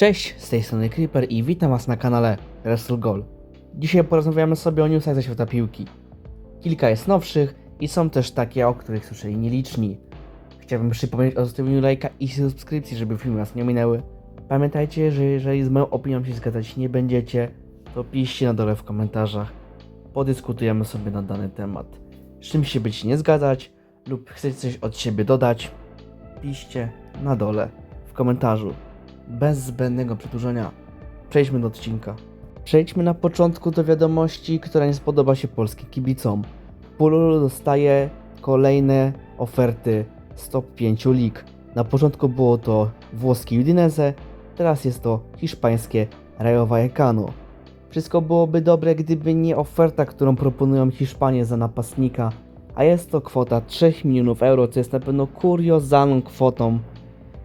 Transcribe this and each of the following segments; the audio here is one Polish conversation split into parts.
Cześć, z tej strony Creeper i witam Was na kanale Wrestle Goal. Dzisiaj porozmawiamy sobie o newsach ze świata piłki. Kilka jest nowszych i są też takie, o których słyszeli nieliczni. Chciałbym przypomnieć o zostawieniu lajka i subskrypcji, żeby filmy Was nie minęły. Pamiętajcie, że jeżeli z moją opinią się zgadzać nie będziecie, to piszcie na dole w komentarzach. Podyskutujemy sobie na dany temat. Z czym się być nie zgadzać lub chcecie coś od siebie dodać, piszcie na dole w komentarzu. Bez zbędnego przedłużenia, przejdźmy do odcinka. Przejdźmy na początku do wiadomości, która nie spodoba się polskim kibicom. Pululu dostaje kolejne oferty z top 5 lig. Na początku było to włoskie Udinese, teraz jest to hiszpańskie Rayo Vallecano. Wszystko byłoby dobre, gdyby nie oferta, którą proponują Hiszpanie za napastnika, a jest to kwota 3 milionów euro, co jest na pewno kuriozalną kwotą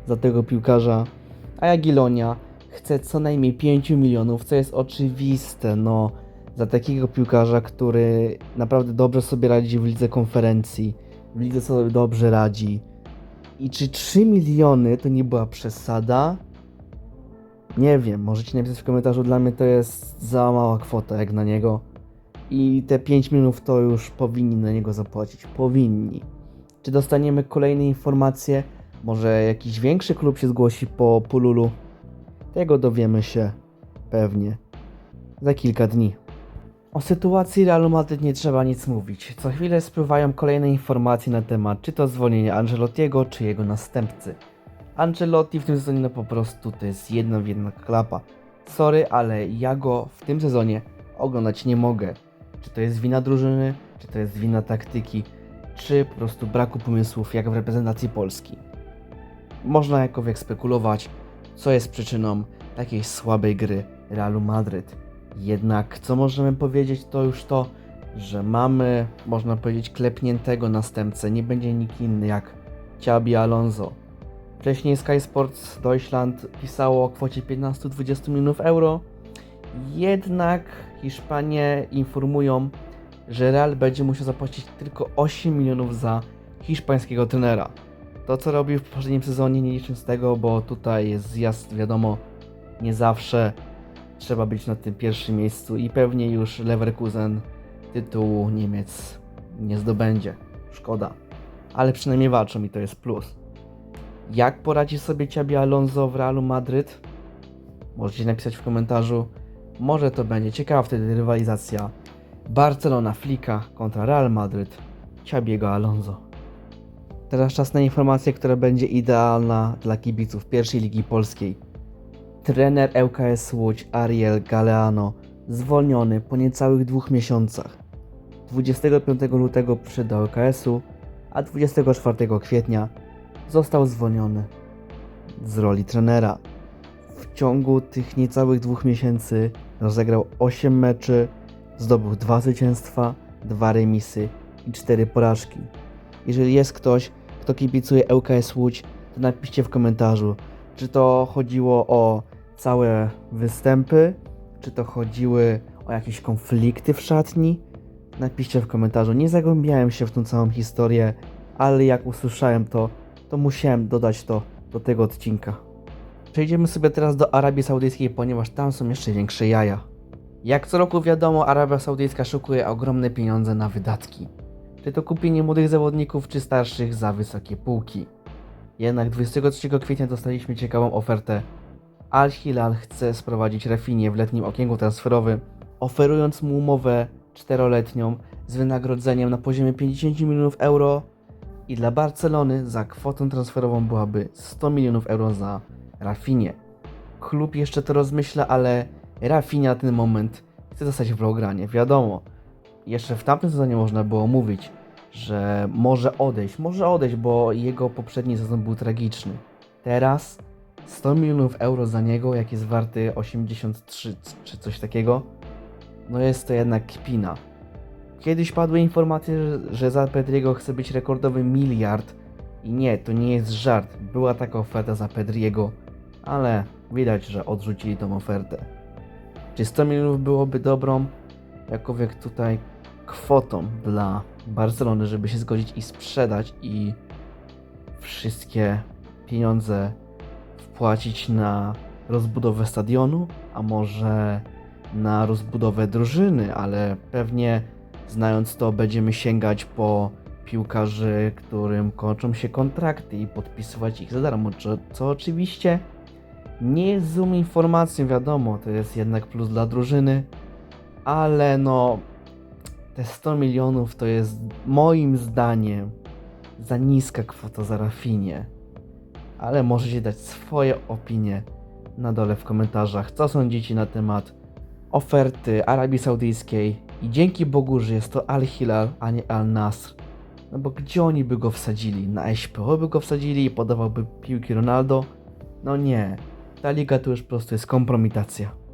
za tego piłkarza. A Jagiellonia chce co najmniej 5 milionów, co jest oczywiste, no, za takiego piłkarza, który naprawdę dobrze sobie radzi w lidze konferencji, w lidze sobie dobrze radzi. I czy 3 miliony to nie była przesada? Nie wiem, możecie napisać w komentarzu, dla mnie to jest za mała kwota jak na niego. I te 5 milionów to już powinni na niego zapłacić. Powinni. Czy dostaniemy kolejne informacje? Może jakiś większy klub się zgłosi po Pululu? Tego dowiemy się pewnie za kilka dni. O sytuacji Realu Madryt nie trzeba nic mówić. Co chwilę spływają kolejne informacje na temat czy to zwolnienia Angelottiego, czy jego następcy. Ancelotti w tym sezonie no po prostu to jest jedna w jedna klapa. Sorry, ale ja go w tym sezonie oglądać nie mogę. Czy to jest wina drużyny, czy to jest wina taktyki, czy po prostu braku pomysłów jak w reprezentacji Polski. Można jakowiek spekulować, co jest przyczyną takiej słabej gry Realu Madryt. Jednak co możemy powiedzieć to już to, że mamy, można powiedzieć, klepniętego następcę. Nie będzie nikt inny jak Xabi Alonso. Wcześniej Sky Sports Deutschland pisało o kwocie 15-20 milionów euro. Jednak Hiszpanie informują, że Real będzie musiał zapłacić tylko 8 milionów za hiszpańskiego trenera. To co robił w poprzednim sezonie, nie licząc tego, bo tutaj jest zjazd, wiadomo, nie zawsze trzeba być na tym pierwszym miejscu i pewnie już Leverkusen tytułu Niemiec nie zdobędzie. Szkoda. Ale przynajmniej walczą i to jest plus. Jak poradzi sobie Ciabi Alonso w Realu Madryt? Możecie napisać w komentarzu. Może to będzie ciekawa wtedy rywalizacja Barcelona Flika kontra Real Madryt Ciabiego Alonso. Teraz czas na informację, która będzie idealna dla kibiców pierwszej ligi polskiej. Trener ŁKS Łódź Ariel Galeano zwolniony po niecałych dwóch miesiącach. 25 lutego przyszedł do ŁKS-u, a 24 kwietnia został zwolniony z roli trenera. W ciągu tych niecałych dwóch miesięcy rozegrał 8 meczy, zdobył 2 zwycięstwa, 2 remisy i 4 porażki. Jeżeli jest ktoś, kto kibicuje ŁKS Łódź, to napiszcie w komentarzu, czy to chodziło o całe występy, czy to chodziły o jakieś konflikty w szatni. Napiszcie w komentarzu. Nie zagłębiałem się w tą całą historię, ale jak usłyszałem to, to musiałem dodać to do tego odcinka. Przejdziemy sobie teraz do Arabii Saudyjskiej, ponieważ tam są jeszcze większe jaja. Jak co roku wiadomo, Arabia Saudyjska szukuje ogromne pieniądze na wydatki. Czy to kupienie młodych zawodników, czy starszych za wysokie półki. Jednak 23 kwietnia dostaliśmy ciekawą ofertę. Al Hilal chce sprowadzić Rafinie w letnim okienku transferowym, oferując mu umowę czteroletnią z wynagrodzeniem na poziomie 50 milionów euro i dla Barcelony za kwotą transferową byłaby 100 milionów euro za Rafinie. Klub jeszcze to rozmyśla, ale Rafinia na ten moment chce zostać w Blaugranie, wiadomo. Jeszcze w tamtym sezonie można było mówić, że może odejść, może odejść, bo jego poprzedni sezon był tragiczny. Teraz 100 milionów euro za niego, jak jest warty 83 czy coś takiego, no jest to jednak kpina. Kiedyś padły informacje, że, za Pedriego chce być rekordowy miliard. I nie, to nie jest żart. Była taka oferta za Pedriego, ale widać, że odrzucili tą ofertę. Czy 100 milionów byłoby dobrą, jakowiek tutaj kwotą dla Barcelony, żeby się zgodzić i sprzedać i wszystkie pieniądze wpłacić na rozbudowę stadionu, a może na rozbudowę drużyny, ale pewnie znając to będziemy sięgać po piłkarzy, którym kończą się kontrakty i podpisywać ich za darmo, co, co oczywiście nie jest złą informacją, wiadomo, to jest jednak plus dla drużyny, ale no te 100 milionów to jest moim zdaniem za niska kwota za Rafinie. Ale możecie dać swoje opinie na dole w komentarzach. Co sądzicie na temat oferty Arabii Saudyjskiej? I dzięki Bogu, że jest to Al Hilal, a nie Al Nasr. No bo gdzie oni by go wsadzili? Na SPO by go wsadzili i podawałby piłki Ronaldo? No nie. Ta liga to już po prostu jest kompromitacja.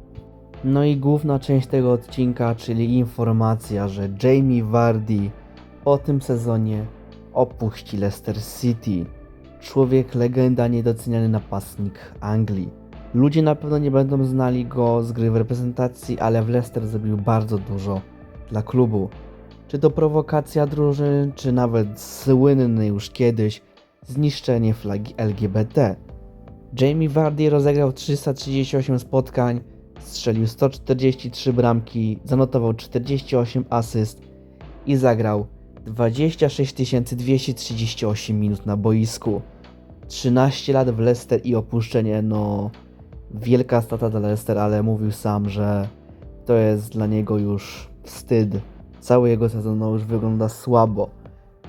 No i główna część tego odcinka, czyli informacja, że Jamie Vardy po tym sezonie opuści Leicester City. Człowiek legenda, niedoceniany napastnik Anglii. Ludzie na pewno nie będą znali go z gry w reprezentacji, ale w Leicester zrobił bardzo dużo dla klubu. Czy to prowokacja drużyn, czy nawet słynny już kiedyś zniszczenie flagi LGBT. Jamie Vardy rozegrał 338 spotkań, strzelił 143 bramki, zanotował 48 asyst i zagrał 26 238 minut na boisku. 13 lat w Leicester i opuszczenie, no wielka strata dla Leicester, ale mówił sam, że to jest dla niego już wstyd. Cały jego sezon no, już wygląda słabo.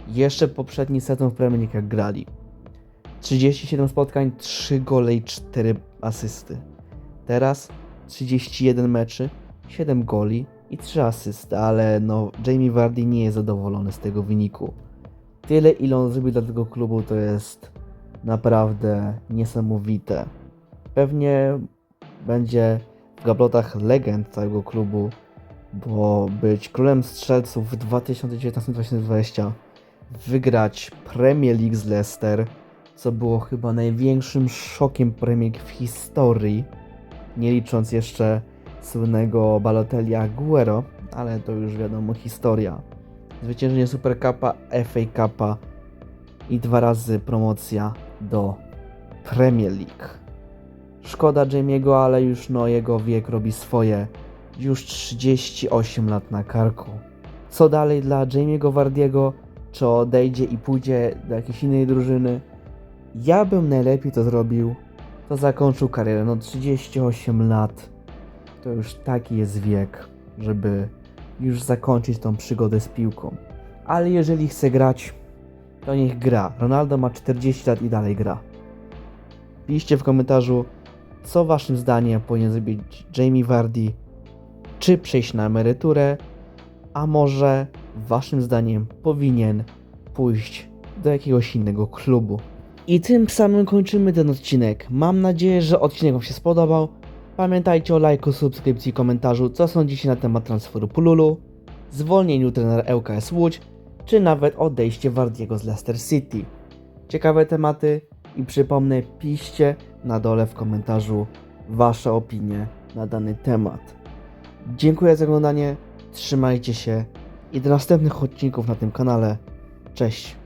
Jeszcze poprzedni sezon w Premier League jak grali. 37 spotkań, 3 gole i 4 asysty. Teraz 31 meczy, 7 goli i 3 asysty, ale no Jamie Vardy nie jest zadowolony z tego wyniku. Tyle ile on zrobił dla tego klubu to jest naprawdę niesamowite. Pewnie będzie w gablotach legend całego klubu, bo być królem strzelców w 2019-2020, wygrać Premier League z Leicester, co było chyba największym szokiem Premier League w historii, nie licząc jeszcze słynnego Balotelli Aguero, ale to już wiadomo historia. Zwyciężenie Super Cupa, FA Cupa i dwa razy promocja do Premier League. Szkoda Jamie'ego, ale już no jego wiek robi swoje. Już 38 lat na karku. Co dalej dla Jamie'ego Wardiego? Czy odejdzie i pójdzie do jakiejś innej drużyny? Ja bym najlepiej to zrobił, to zakończył karierę. No 38 lat. To już taki jest wiek, żeby już zakończyć tą przygodę z piłką. Ale jeżeli chce grać, to niech gra. Ronaldo ma 40 lat i dalej gra. Piszcie w komentarzu, co waszym zdaniem powinien zrobić Jamie Vardy, czy przejść na emeryturę, a może waszym zdaniem powinien pójść do jakiegoś innego klubu. I tym samym kończymy ten odcinek. Mam nadzieję, że odcinek wam się spodobał. Pamiętajcie o lajku, subskrypcji i komentarzu, co sądzicie na temat transferu Pululu, zwolnieniu trenera ŁKS Łódź, czy nawet odejście Wardiego z Leicester City. Ciekawe tematy i przypomnę, piszcie na dole w komentarzu Wasze opinie na dany temat. Dziękuję za oglądanie, trzymajcie się i do następnych odcinków na tym kanale. Cześć!